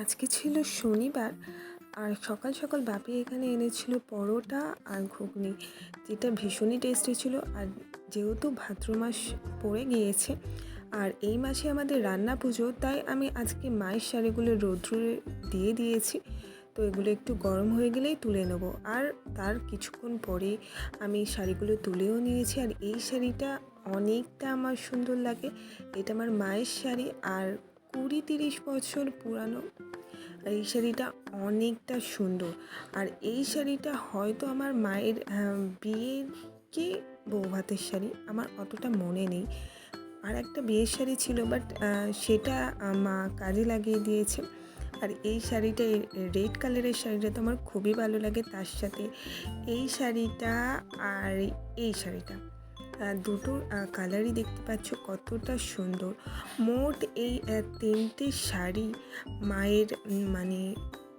আজকে ছিল শনিবার আর সকাল সকাল বাপি এখানে এনেছিল পরোটা আর ঘুগনি, যেটা ভীষণই টেস্টি ছিল। আর যেহেতু ভাদ্র মাস পড়ে গিয়েছে আর এই মাসে আমাদের রান্না পুজো, তাই আমি আজকে মায়ের শাড়িগুলো রৌদ্রে দিয়ে দিয়েছি। তো এগুলো একটু গরম হয়ে গেলেই তুলে নেব। আর তার কিছুক্ষণ পরে আমি শাড়িগুলো তুলেও নিয়েছি। আর এই শাড়িটা অনেকটা আমার সুন্দর লাগে। এটা আমার মায়ের শাড়ি আর কুড়ি তিরিশ বছর পুরানো। আর এই শাড়িটা অনেকটা সুন্দর। আর এই শাড়িটা হয়তো আমার মায়ের বিয়ের কি বউ ভাতের শাড়ি? আমার অতটা মনে নেই। আর একটা বিয়ের শাড়ি ছিল বাট সেটা মা কাজে লাগিয়ে দিয়েছে। আর এই শাড়িটা রেড কালারের শাড়িটা তো আমার খুবই ভালো লাগে, তার সাথে এই শাড়িটা আর এই শাড়িটা। দুটো কালারই দেখতে পাচ্ছ কতটা সুন্দর। মোট এই তিনটে শাড়ি মায়ের মানে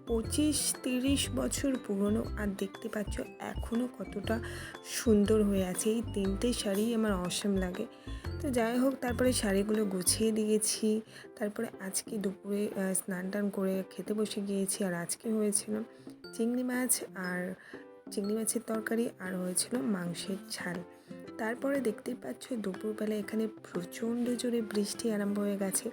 পঁচিশ তিরিশ বছর পুরনো আর দেখতে পাচ্ছ এখনও কতটা সুন্দর হয়ে আছে। এই তিনটে শাড়ি আমার অসম লাগে। তো যাই হোক, তারপরে শাড়িগুলো গুছিয়ে দিয়েছি। তারপরে আজকে দুপুরে স্নান টান করে খেতে বসে গিয়েছি আর আজকে হয়েছিল চিংড়ি মাছ আর, চিংড়ি মাছের তরকারি আর হয়েছিল মাংসের ঝাল। তারপরে দেখতেই পাচ্ছ, দুপুরবেলা এখানে প্রচণ্ড জোরে বৃষ্টি আরম্ভ হয়ে গেছে।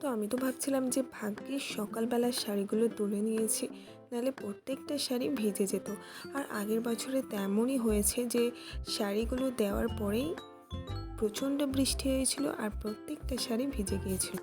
তো আমি তো ভাবছিলাম যে ভাগ্যের সকালবেলার শাড়িগুলো তুলে নিয়েছি, নাহলে প্রত্যেকটা শাড়ি ভিজে যেত। আর আগের বছরে তেমনই হয়েছে যে শাড়িগুলো দেওয়ার পরেই প্রচণ্ড বৃষ্টি হয়েছিল আর প্রত্যেকটা শাড়ি ভিজে গিয়েছিল।